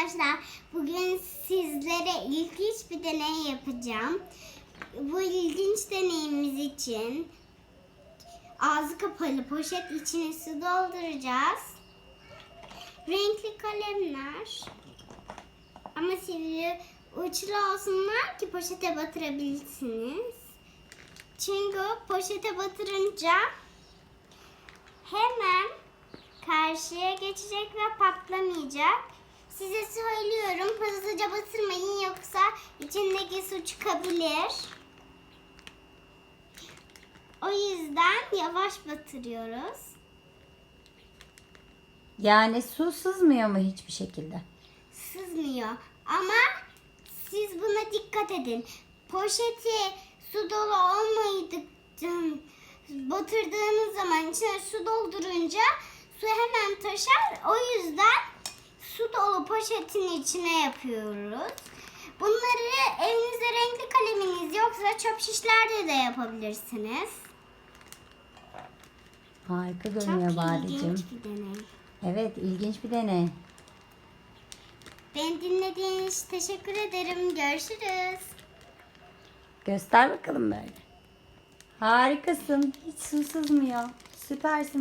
arkadaşlar. Bugün sizlere ilginç bir deney yapacağım. Bu ilginç deneyimiz için ağzı kapalı poşet içine su dolduracağız. Renkli kalemler ama sivri uçlu olsunlar ki poşete batırabilirsiniz. Çünkü poşete batırınca hemen karşıya geçecek ve patlamayacak. Size söylüyorum hızlıca batırmayın yoksa içindeki su çıkabilir. O yüzden yavaş batırıyoruz. Yani su sızmıyor mu hiçbir şekilde? Sızmıyor ama siz buna dikkat edin. Poşeti su dolu olmaydıkça batırdığınız zaman içine su doldurunca su hemen taşar. O yüzden poşetin içine yapıyoruz. Bunları evinizde renkli kaleminiz yoksa çöp şişlerde de yapabilirsiniz. Harika Çok görünüyor Badeciğim. ilginç bir deney. Evet ilginç bir deney. Beni dinlediğiniz için teşekkür ederim. Görüşürüz. Göster bakalım böyle. Harikasın. Hiç su sızmıyor. Süpersin.